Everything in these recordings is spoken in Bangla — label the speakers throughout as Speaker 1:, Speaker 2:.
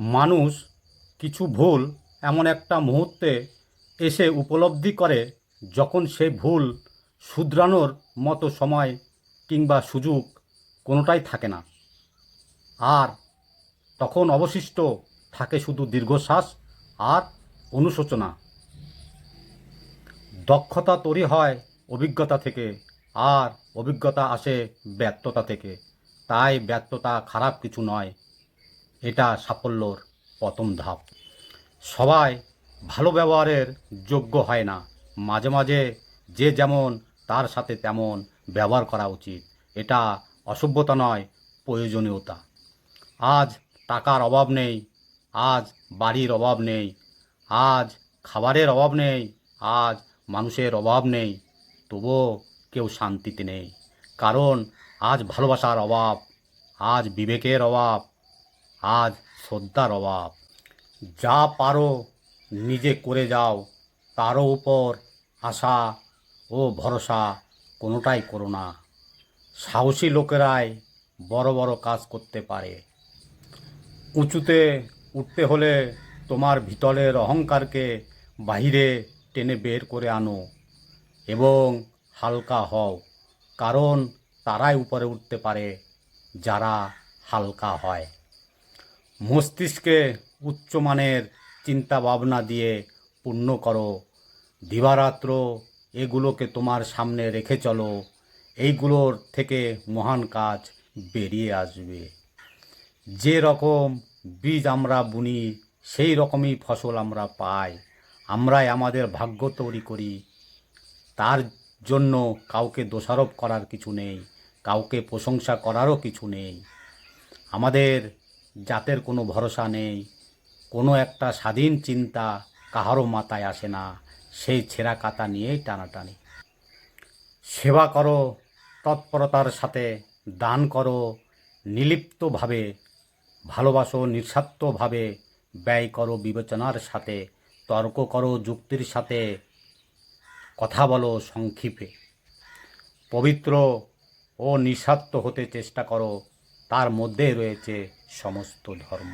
Speaker 1: মানুষ কিছু ভুল এমন একটা মুহূর্তে এসে উপলব্ধি করে যখন সে ভুল শুধরানোর মতো সময় কিংবা সুযোগ কোনোটাই থাকে না। আর তখন অবশিষ্ট থাকে শুধু দীর্ঘশ্বাস আর অনুশোচনা। দক্ষতা তৈরি হয় অভিজ্ঞতা থেকে আর অভিজ্ঞতা আসে ব্যর্থতা থেকে। তাই ব্যর্থতা খারাপ কিছু নয়। এটা সাফল্যর প্রথম ধাপ। সবাই ভালো ব্যবহারের যোগ্য হয় না। মাঝে মাঝে যে যেমন, তার সাথে তেমন ব্যবহার করা উচিত। এটা অসভ্যতা নয়, প্রয়োজনীয়তা। আজ টাকার অভাব নেই, আজ বাড়ির অভাব নেই, আজ খাবারের অভাব নেই, আজ মানুষের অভাব নেই, তবুও কেউ শান্তিতে নেই। কারণ আজ ভালোবাসার অভাব, আজ বিবেকের অভাব আজ শ্রদ্ধার অভাব। যা পারো নিজে করে যাও, তারও উপর আশা ও ভরসা কোনোটাই করো না। সাহসী লোকেরাই বড় বড় কাজ করতে পারে। উঁচুতে উঠতে হলে তোমার ভিতরের অহংকারকে বাহিরে টেনে বের করে আনো এবং হালকা হও, কারণ তারাই উপরে উঠতে পারে যারা হালকা হয়। মস্তিষ্কে উচ্চমানের চিন্তা ভাবনা দিয়ে পূর্ণ করো। দিবারাত্র এগুলোকে তোমার সামনে রেখে চলো। এইগুলোর থেকে মহান কাজ বেরিয়ে আসবে। যে রকম বীজ আমরা বুনি, সেই রকমই ফসল আমরা পাই। আমরাই আমাদের ভাগ্য তৈরি করি। তার জন্য কাউকে দোষারোপ করার কিছু নেই, কাউকে প্রশংসা করারও কিছু নেই। আমাদের জাতের কোনো ভরসা নেই, কোনো একটা স্বাধীন চিন্তা কাহারও মাথায় আসে না, সেই ছেঁড়া কাতা নিয়েই টানাটানি। সেবা করো, তৎপরতার সাথে দান করো, নিলিপ্তভাবে, ভালোবাসো, নিঃস্বার্থভাবে ব্যয় করো বিবেচনার সাথে, তর্ক করো যুক্তির সাথে, কথা বলো সংক্ষিপে। পবিত্র ও নিঃস্বার্থ হতে চেষ্টা করো, তার মধ্যে রয়েছে সমস্ত ধর্ম।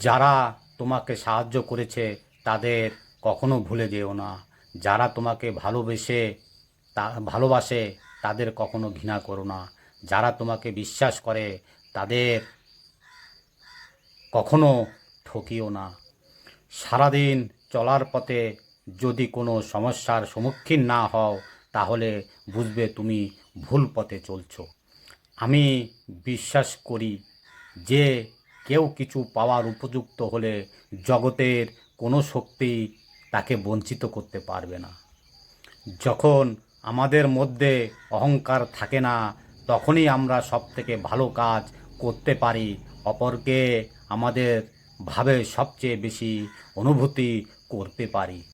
Speaker 1: যারা তোমাকে সাহায্য করেছে, তাদের কখনো ভুলে যেও না। যারা তোমাকে ভালোবেসে, তা, ভালোবাসে, তাদের কখনো ঘৃণা করো না। যারা তোমাকে বিশ্বাস করে, তাদের কখনো ঠকিও না। সারাদিন চলার পথে যদি কোনো সমস্যার সম্মুখীন না হও, তাহলে বুঝবে তুমি ভুল পথে চলছো। আমি বিশ্বাস করি যে কেউ কিছু পাওয়ার উপযুক্ত হলে জগতের কোনো শক্তি তাকে বঞ্চিত করতে পারবে না। যখন আমাদের মধ্যে অহংকার থাকে না, তখনই আমরা সব থেকে ভালো কাজ করতে পারি। অপরকে আমাদের ভাবে সবচেয়ে বেশি অনুভূতি করতে পারি।